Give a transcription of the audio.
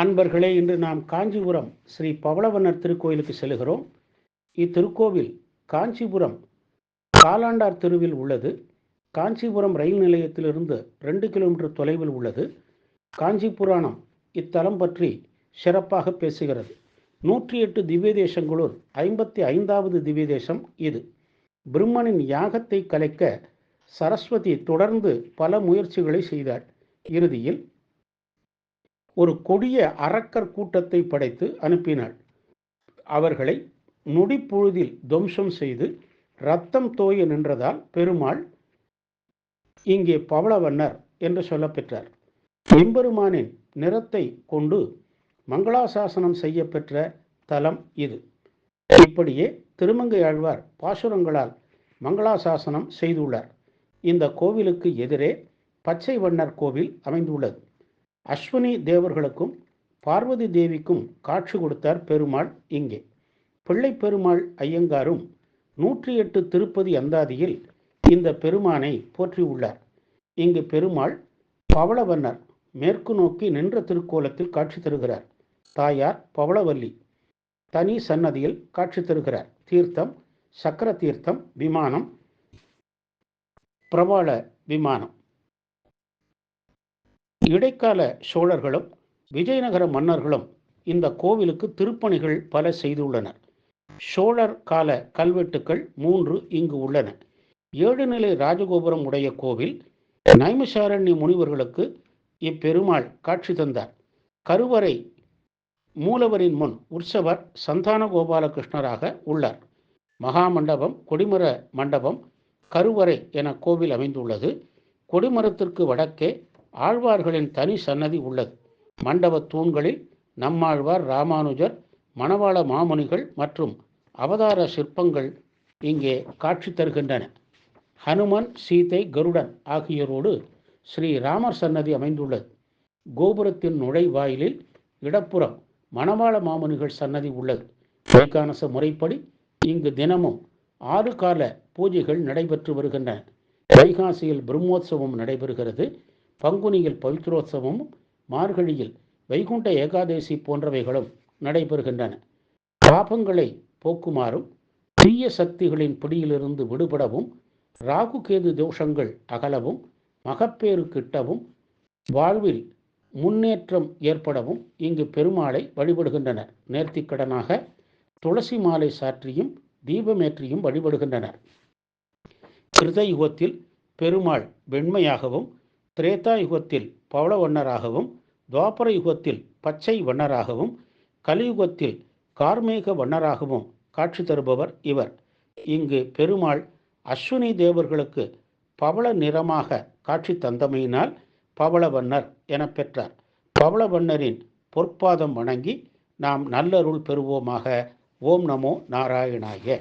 அன்பர்களே இன்று நாம் காஞ்சிபுரம் ஸ்ரீ பவளவண்ணர் திருக்கோயிலுக்கு செல்கிறோம். இத்திருக்கோவில் காஞ்சிபுரம் காலாண்டார் தெருவில் உள்ளது. காஞ்சிபுரம் ரயில் நிலையத்திலிருந்து ரெண்டு கிலோமீட்டர் தொலைவில் உள்ளது. காஞ்சி புராணம் இத்தலம் பற்றி சிறப்பாக பேசுகிறது. நூற்றி எட்டு திவ்ய தேசங்களுள் ஐம்பத்தி ஐந்தாவது திவ்ய தேசம் இது. பிரம்மனின் யாகத்தை கலைக்க சரஸ்வதி தொடர்ந்து பல முயற்சிகளை செய்தார். இறுதியில் ஒரு கொடிய அரக்கர் கூட்டத்தை படைத்து அனுப்பினாள். அவர்களை நொடிப்பொழுதில் துவம்சம் செய்து ரத்தம் தோய நின்றதால் பெருமாள் இங்கே பவளவன்னர் என்று சொல்லப்பெற்றார் எம்பெருமானின் நிறத்தை கொண்டு மங்களாசாசனம் செய்யப்பெற்ற தலம் இது. இப்படியே திருமங்கை ஆழ்வார் பாசுரங்களால் மங்களாசாசனம் செய்துள்ளார். இந்த கோவிலுக்கு எதிரே பச்சை வண்ணர் கோவில் அமைந்துள்ளது. அஸ்வினி தேவர்களுக்கும் பார்வதி தேவிக்கும் காட்சி கொடுத்தார் பெருமாள் இங்கே. பிள்ளை பெருமாள் ஐயங்காரும் நூற்றி எட்டு திருப்பதி அந்தாதியில் இந்த பெருமானை போற்றியுள்ளார். இங்கு பெருமாள் பவளவன்னர் மேற்கு நோக்கி நின்ற திருக்கோலத்தில் காட்சி தருகிறார். தாயார் பவளவல்லி தனி சன்னதியில் காட்சி தருகிறார். தீர்த்தம் சக்கர தீர்த்தம் விமானம் பிரபாள விமானம். இடைக்கால சோழர்களும் விஜயநகர மன்னர்களும் இந்த கோவிலுக்கு திருப்பணிகள் பல செய்துள்ளனர் சோழர் கால கல்வெட்டுக்கள் மூன்று இங்கு உள்ளன. ஏழு நிலை ராஜகோபுரம் உடைய கோவில் நைமிசாரண்ய முனிவர்களுக்கு இப்பெருமாள் காட்சி தந்தார். கருவறை மூலவரின் முன் உற்சவர் சந்தான கோபாலகிருஷ்ணராக உள்ளார். மகாமண்டபம் கொடிமர மண்டபம் கருவறை என கோவில் அமைந்துள்ளது. கொடிமரத்திற்கு வடக்கே ஆழ்வார்களின் தனி சன்னதி உள்ளது. மண்டபத் தூண்களில் நம்மாழ்வார் ராமானுஜர் மணவாள மாமுனிகள் மற்றும் அவதார சிற்பங்கள் இங்கே காட்சி தருகின்றன. ஹனுமன் சீதை கருடன் ஆகியோரோடு ஸ்ரீ ராமர் சன்னதி அமைந்துள்ளது. கோபுரத்தின் நுழைவாயிலில் இடப்புறம் மணவாள மாமுனிகள் சன்னதி உள்ளது. வைகானச முறைப்படி இங்கு தினமும் ஆறு கால பூஜைகள் நடைபெற்று வருகின்றன. வைகாசியில் பிரம்மோத்சவம் நடைபெறுகிறது. பங்குனியில் பவித்ரோத்சவமும் மார்கழியில் வைகுண்ட ஏகாதேசி போன்றவைகளும் நடைபெறுகின்றன. பாபங்களை போக்குமாறும் தீய சக்திகளின் பிடியிலிருந்து விடுபடவும் ராகு கேது தோஷங்கள் அகலவும் மகப்பேறு கிட்டவும் வாழ்வில் முன்னேற்றம் ஏற்படவும் இங்கு பெருமாளை வழிபடுகின்றனர். நேர்த்திக்கடனாக துளசி மாலை சாற்றியும் தீபமேற்றியும் வழிபடுகின்றனர். கிருத யுகத்தில் பெருமாள் வெண்மையாகவும் திரேதா யுகத்தில் பவள வண்ணராகவும் துவாபர யுகத்தில் பச்சை வண்ணராகவும் கலியுகத்தில் கார்மேக வண்ணராகவும் காட்சி தருபவர் இவர். இங்கு பெருமாள் அஸ்வினி தேவர்களுக்கு பவள நிறமாக காட்சி தந்தமையினால் பவளவண்ணர் என பெற்றார். பவளவண்ணரின் பொற்பாதம் வணங்கி நாம் நல்லருள் பெறுவோமாக. ஓம் நமோ நாராயணாய.